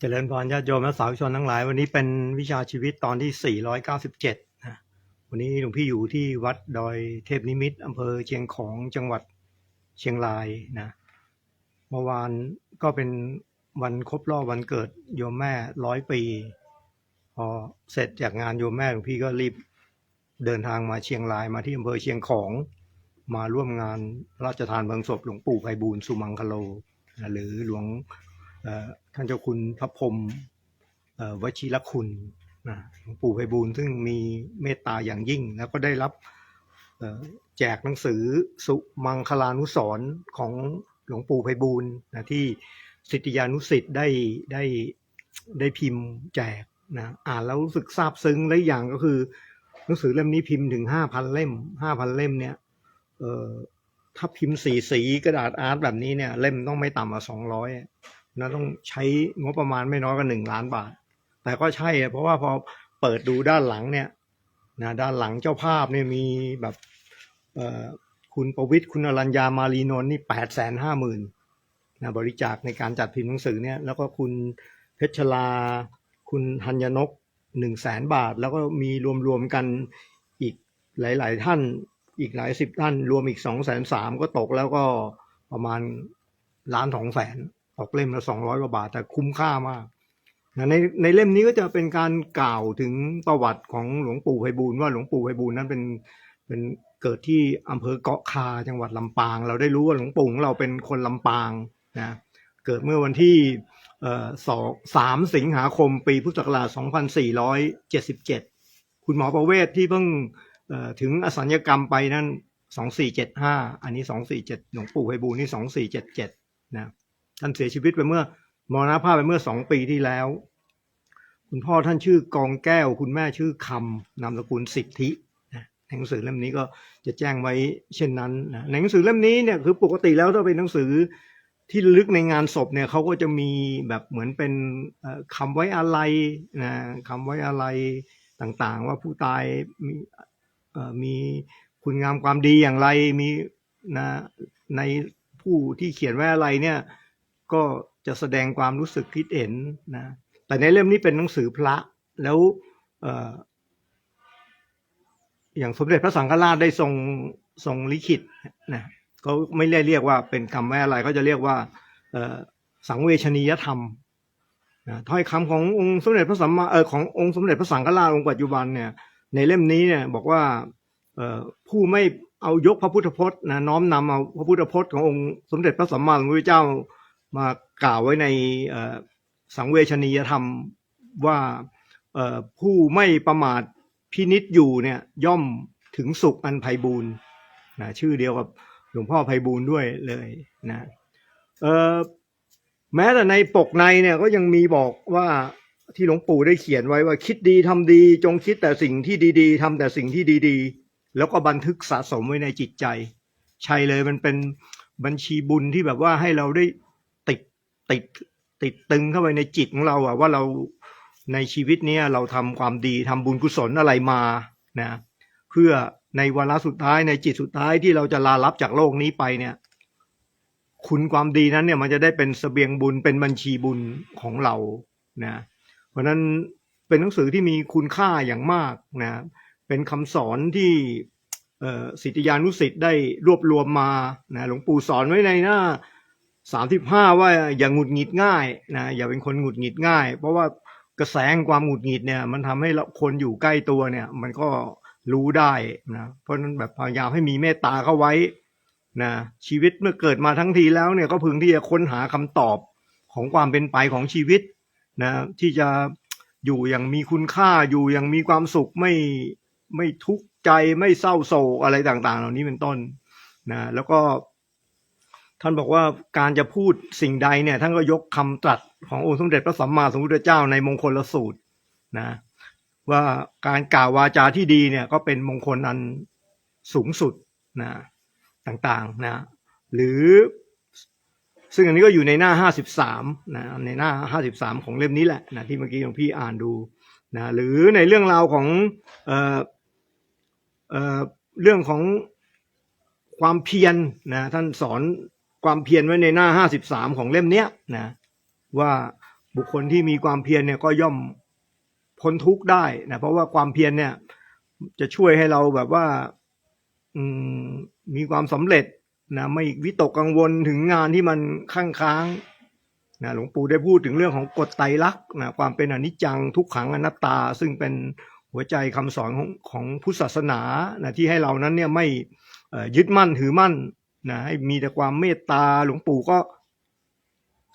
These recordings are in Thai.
เจริญพรญาติโยมและสาธุชนทั้งหลาย วันนี้เป็นวิชาชีวิตตอนที่ 497นะวันนี้หลวงพี่อยู่ที่วัดดอยเทพนิมิตอำเภอเชียงของจังหวัดเชียงรายนะเมื่อวานก็เป็นวันครบรอบวันเกิดโยมแม่ร้อยปี พอเสร็จจากงานโยมแม่หลวงพี่ก็รีบเดินทางมาเชียงรายมาที่อำเภอเชียงของ มาร่วมงานราชทานเพลิงศพหลวงปู่ไพบูลสุมังคโลนะหรือหลวงเอ่อ ท่านเจ้าคุณพระพรมวชิรคุณนะหลวงปู่ไพบูลซึ่งมีเมตตาอย่างยิ่ง แล้วก็ได้รับแจกหนังสือสุมังคลานุสรของหลวงปู่ไพบูลนะที่สิทธิยานุสิทธิ์ได้ได้ได้พิมพ์แจกนะอ่านแล้วรู้สึกซาบซึ้งและอีกอย่างก็คือหนังสือเล่มนี้พิมพ์ถึงห้าพันเล่มห้าพันเล่มเนี่ยเอ่อถ้าพิมพ์สีสีกระดาษอาร์ตแบบนี้เนี่ย เล่มต้องไม่ต่ำกว่าสองร้อย นะต้องใช้งบประมาณไม่น้อยกว่าหนึ่งล้านบาท แต่ก็ใช่เพราะว่าพอเปิดดูด้านหลังเนี่ยนะด้านหลังเจ้าภาพเนี่ยมีแบบคุณประวิทย์คุณอรัญญามารีนนท์นี่แปดแสนห้าหมื่นนะบริจาคในการจัดพิมพ์หนังสือเนี่ยแล้วก็คุณเพชรลา คุณธัญนกหนึ่งแสนบาท แล้วก็มีรวมๆกันอีกหลาย ๆ ท่านอีกหลายสิบท่าน รวมอีกสองแสนสามก็ตกแล้วก็ประมาณล้านสองแสน ตกเล่มละสองร้อยกว่าบาทแต่คุ้มค่ามากนะในในเล่มนี้ก็จะเป็นการกล่าวถึงประวัติของหลวงปู่ไพบูลว่าหลวงปู่ไพบูลนั้นเป็นเป็นเกิดที่อำเภอเกาะคาจังหวัดลำปาง เราได้รู้ว่าหลวงปู่ของเราเป็นคนลำปางนะเกิดเมื่อวันที่เอ่อสองสามสิงหาคมปีพุทธศักราช 2477 คุณหมอประเวศที่เพิ่งเอ่อถึงอสัญญกรรมไปนั้น2475 อันนี้ 247หลวงปู่ไพบูลนี่ 2477 นะ ท่านเสียชีวิตไปเมื่อมรณภาพไปเมื่อสองปีที่แล้ว คุณพ่อท่านชื่อกองแก้ว คุณแม่ชื่อคำนามสกุลสิทธิหนังสือเล่มนี้ก็จะแจ้งไว้เช่นนั้นนะหนังสือเล่มนี้เนี่ยคือปกติแล้วถ้าเป็นหนังสือที่ลึกในงานศพเนี่ยเขาก็จะมีแบบเหมือนเป็นเอ่อคำไว้อะไรนะคำไว้อะไรต่างๆ ว่าผู้ตายมีมีคุณงามความดีอย่างไรมีนะในผู้ที่เขียนไว้อะไรเนี่ย ก็จะแสดงความรู้สึกคิดเห็นนะแต่ในเล่มนี้เป็นหนังสือพระแล้วอย่างสมเด็จพระสังฆราชได้ทรงทรงลิขิตนะเขาไม่ได้เรียกว่าเป็นคำแม่อะไรเขาจะเรียกว่าสังเวชนียธรรมนะถ้อยคำขององค์สมเด็จพระสัมมาเออขององค์สมเด็จพระสังฆราชองค์ปัจจุบันเนี่ยในเล่มนี้เนี่ยบอกว่าผู้ไม่เอายกพระพุทธพจน์นะน้อมนำเอาพระพุทธพจน์ขององค์สมเด็จพระสัมมาสัมพุทธเจ้า มากล่าวไว้ในสังเวชนียธรรมว่าผู้ไม่ประมาทพินิษอยู่เนี่ยย่อมถึงสุขอันไพบูรณ์นะชื่อเดียวกับหลวงพ่อไพบูลย์ด้วยเลยนะแม้แต่ในปกในเนี่ยก็ยังมีบอกว่าที่หลวงปู่ได้เขียนไว้ว่าคิดดีทำดี จงคิดแต่สิ่งที่ดีๆทำแต่สิ่งที่ดีๆ แล้วก็บันทึกสะสมไว้ในจิตใจ ใช่เลยมันเป็นบัญชีบุญที่แบบว่าให้เราได้ ติดติดตึงเข้าไปในจิตของเราอะว่าเราในชีวิตเนี้ยเราทำความดีทำบุญกุศลอะไรมานะเพื่อในวาระสุดท้ายในจิตสุดท้ายที่เราจะลาลับจากโลกนี้ไปเนี่ย คุณความดีนั้นเนี่ยมันจะได้เป็นเสบียงบุญเป็นบัญชีบุญของเรานะเพราะฉะนั้นเป็นหนังสือที่มีคุณค่าอย่างมากนะเป็นคำสอนที่สิทธิยานุสิทธิ์ได้รวบรวมมานะหลวงปู่สอนไว้ในหน้า สามสิบห้าว่าอย่างหงุดหงิดง่ายนะอย่าเป็นคนหงุดหงิดง่าย เพราะว่ากระแสงความหงุดหงิดเนี่ย มันทำให้เราคนอยู่ใกล้ตัวเนี่ย มันก็รู้ได้นะเพราะฉะนั้นแบบพยายามให้มีเมตตาเข้าไว้นะชีวิตเมื่อเกิดมาทั้งทีแล้วเนี่ยก็พึงที่จะค้นหาคำตอบของความเป็นไปของชีวิตนะที่จะอยู่อย่างมีคุณค่าอยู่อย่างมีความสุขไม่ไม่ทุกข์ใจไม่เศร้าโศกอะไรต่าง ๆ เหล่านี้เป็นต้นนะแล้วก็ ท่านบอกว่าการจะพูดสิ่งใดเนี่ยท่านก็ยกคำตรัสขององค์สมเด็จพระสัมมาสัมพุทธเจ้าในมงคลสูตรนะว่าการกล่าววาจาที่ดีเนี่ยก็เป็นมงคลอันสูงสุดนะต่างๆนะหรือซึ่งอันนี้ก็อยู่ในหน้าห้าสิบสามนะในหน้าห้าสิบสามของเล่มนี้แหละนะที่เมื่อกี้หลวงพี่อ่านดูนะหรือในเรื่องราวของเอ่อเอ่อเรื่องของความเพียรนะท่านสอน ความเพียรไว้ในหน้าห้าสิบสามของเล่มเนี้ยนะว่าบุคคลที่มีความเพียรเนี่ยก็ย่อมพ้นทุกข์ได้นะเพราะว่าความเพียรเนี่ย จะช่วยให้เราแบบว่าอืมมีความสำเร็จนะไม่วิตกกังวลถึงงานที่มันข้างค้างนะหลวงปู่ได้พูดถึงเรื่องของกฎไตรลักษณ์นะความเป็นอนิจจังทุกขังอนัตตา ซึ่งเป็นหัวใจคำสอนของของพุทธศาสนานะที่ให้เรานั้นเนี่ยไม่ยึดมั่นถือมั่น นะให้มีแต่ความเมตตาหลวงปู่ก็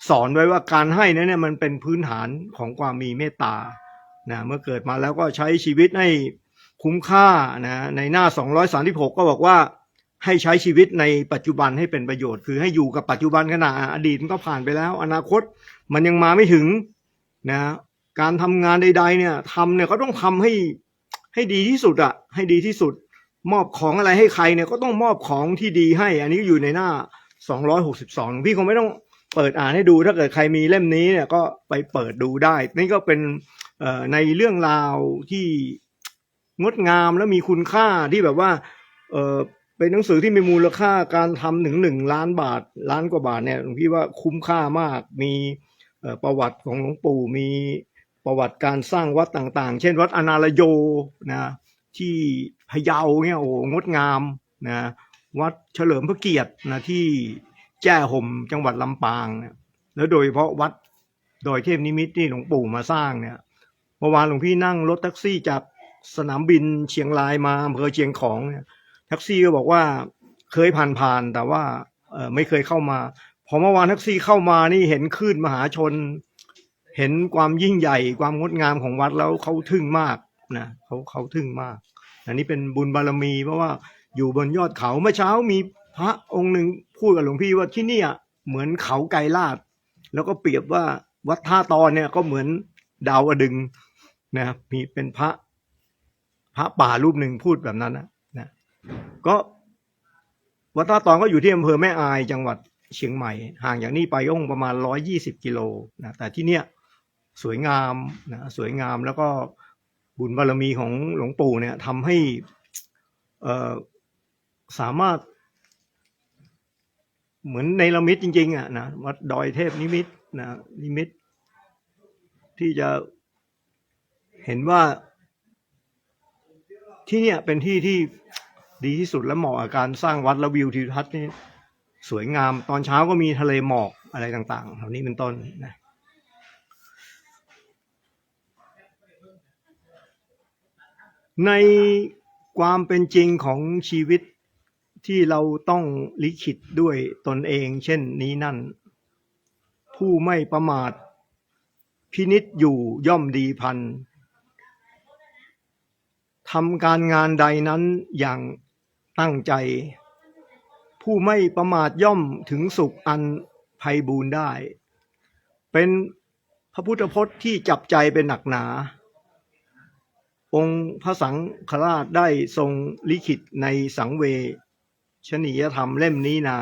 สอนไว้ว่าการให้นั้นเนี่ยมันเป็นพื้นฐานของความมีเมตตานะเมื่อเกิดมาแล้วก็ใช้ชีวิตให้คุ้มค่านะในหน้า 236 ก็บอกว่าให้ใช้ชีวิตในปัจจุบันให้เป็นประโยชน์ คือให้อยู่กับปัจจุบันขณะอดีตมันก็ผ่านไปแล้ว อนาคตมันยังมาไม่ถึงนะการทำงานใด ๆ เนี่ยทำเนี่ยก็ต้องทำให้ให้ดีที่สุดอะให้ดีที่สุด มอบของอะไรให้ใครเนี่ยก็ต้องมอบของที่ดีให้ อันนี้อยู่ในหน้า 262 พี่คงไม่ต้องเปิดอ่านให้ดูถ้าเกิดใครมีเล่มนี้เนี่ยก็ไปเปิดดูได้ นี่ก็เป็นในเรื่องราวที่งดงามและมีคุณค่าที่แบบว่าเเป็นหนังสือที่มีมูลค่าการทำถึงหนึ่งล้านบาทล้านกว่าบาทเนี่ยหลวงพี่ว่าคุ้มค่ามากมีประวัติของหลวงปู่มีประวัติการสร้างวัดต่างๆ เช่นวัดอนาลโยนะ ที่พะเยาเนี่ยโอ้โหงดงามนะวัดเฉลิมพระเกียรตินะที่แจ้ห่มจังหวัดลำปางเนี่ยแล้วโดยเฉพาะวัดดอยเทพนิมิตที่หลวงปู่มาสร้างเนี่ยเมื่อวานหลวงพี่นั่งรถแท็กซี่จากสนามบินเชียงรายมาอำเภอเชียงของเนี่ยแท็กซี่ก็บอกว่าเคยผ่านๆแต่ว่าเออไม่เคยเข้ามาพอเมื่อวานแท็กซี่เข้ามานี่เห็นคลื่นมหาชน เห็นความยิ่งใหญ่ ความงดงามของวัดแล้วเขาทึ่งมาก นะเขาเขาทึ่งมาก อันนี้เป็นบุญบารมีเพราะว่าอยู่บนยอดเขาเมื่อเช้ามีพระองค์หนึ่งพูดกับหลวงพี่ว่าที่เนี่ยเหมือนเขาไกรลาด แล้วก็เปรียบว่าวัดท่าตอนเนี่ยก็เหมือนดาวดึงนะครับมีเป็นพระพระป่ารูปหนึ่งพูดแบบนั้นนะนะก็วัดท่าตอนก็อยู่ที่อำเภอแม่อายจังหวัดเชียงใหม่ ห่างจากนี่ไปก็คงประมาณร้อยี่สิบกิโลนะแต่ที่เนี่ยสวยงามนะสวยงามแล้วก็ บุญบารมีของหลวงปู่เนี่ยทำให้สามารถ เหมือนในละมิตจริง ๆ อะนะวัดดอยเทพนิมิตนะนิมิต ที่จะเห็นว่าที่เนี่ยเป็นที่ที่ดีที่สุดและเหมาะกับการสร้างวัดและวิวทิวทัศน์นี่สวยงามตอนเช้าก็มีทะเลหมอกอะไรต่างๆเหล่านี้เป็นต้นนะ ในความเป็นจริงของชีวิตที่เราต้องลิขิตด้วยตนเอง เช่นนี้นั่น ผู้ไม่ประมาท พินิษอยู่ย่อมดีพันทำการงานใดนั้นอย่างตั้งใจ ผู้ไม่ประมาทย่อมถึงสุขอันไพบูรณ์ได้ เป็นพระพุทธพจน์ที่จับใจเป็นหนักหนา องค์พระสังฆราชได้ทรงลิขิตในสังเวชนียธรรมเล่มนี้นา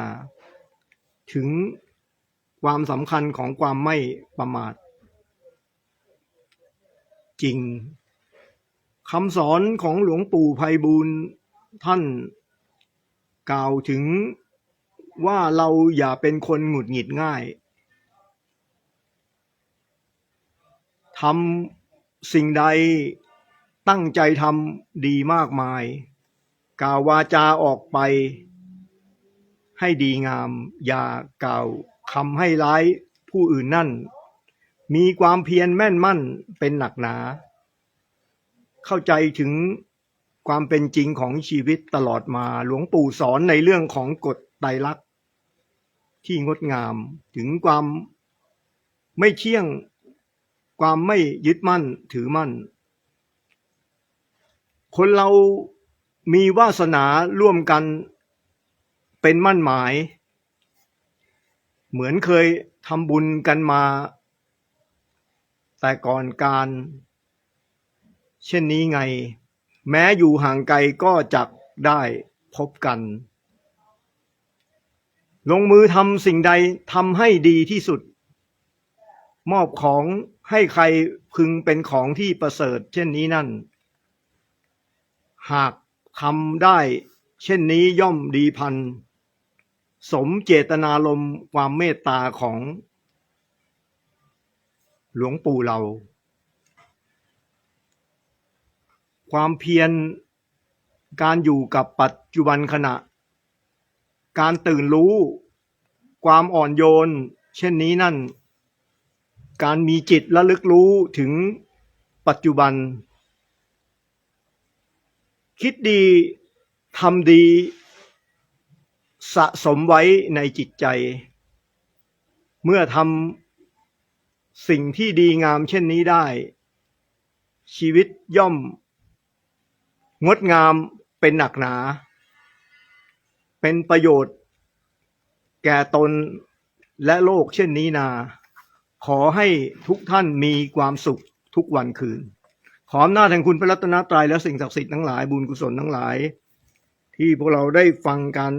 ถึงความสำคัญของความไม่ประมาท จริงคำสอนของหลวงปู่ภัยบูรณ์ท่านกล่าวถึงว่าเราอย่าเป็นคนหงุดหงิดง่ายทำสิ่งใด ตั้งใจทำดีมากมาย กล่าววาจาออกไป ให้ดีงาม อย่ากล่าวคำให้ร้ายผู้อื่นนั่น มีความเพียรแม่นมั่นเป็นหนักหนา เข้าใจถึงความเป็นจริงของชีวิตตลอดมาหลวงปู่สอนในเรื่องของกฎไตรลักษณ์ที่งดงามถึงความไม่เที่ยง ความไม่ยึดมั่นถือมั่น คนเรามีวาสนาร่วมกันเป็นมั่นหมาย เหมือนเคยทำบุญกันมา แต่ก่อนการ เช่นนี้ไง แม้อยู่ห่างไกลก็จักได้พบกัน ลงมือทำสิ่งใดทำให้ดีที่สุด มอบของให้ใครพึงเป็นของที่ประเสริฐ เช่นนี้นั่น หากทำได้เช่นนี้ย่อมดีพัน สมเจตนารมความเมตตาของ หลวงปู่เรา ความเพียรการอยู่กับปัจจุบันขณะ การตื่นรู้ ความอ่อนโยน เช่นนี้นั่น การมีจิตระลึกรู้ถึงปัจจุบัน คิดดีทำดีสะสมไว้ในจิตใจ เมื่อทำสิ่งที่ดีงามเช่นนี้ได้ ชีวิตย่อม งดงามเป็นหนักหนา เป็นประโยชน์ แก่ตนและโลกเช่นนี้นา ขอให้ทุกท่านมีความสุขทุกวันคืน ขออำนาจแห่งคุณพระรัตนตรัยและสิ่งศักดิ์สิทธิ์ทั้งหลายบุญกุศลทั้งหลาย ที่พวกเราได้ฟังการ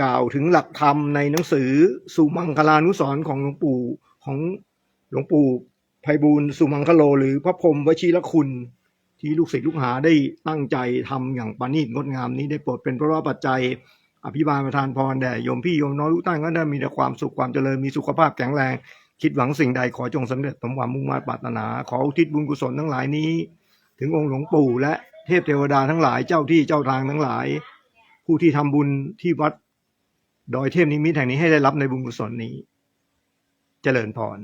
กล่าวถึงหลักธรรมในหนังสือสุมังคลานุสรของหลวงปู่ของหลวงปู่ไพบูลสุมังคโล หรือพระพรมวชิรคุณ ที่ลูกศิษย์ลูกหาได้ตั้งใจทำอย่างปานีตงดงามนี้ได้โปรดเป็นพระว่าปัจจัย อภิบาลประทานพรแด่โยมพี่โยมน้อยทุกท่านก็ได้มีแต่ความสุขความเจริญมีสุขภาพแข็งแรง คิดหวังสิ่งใดขอจงสำเร็จสมความมุ่งมา่ปรารถนา ขออุทิศบุญกุศลทั้งหลายนี้ ถึงองค์หลวงปู่และเทพเทวดาทั้งหลายเจ้าที่เจ้าทางทั้งหลาย ผู้ที่ทำบุญที่วัดดอยเทพนิมิตแห่งนี้ให้ได้รับในบุญกุศลนี้ เจริญพร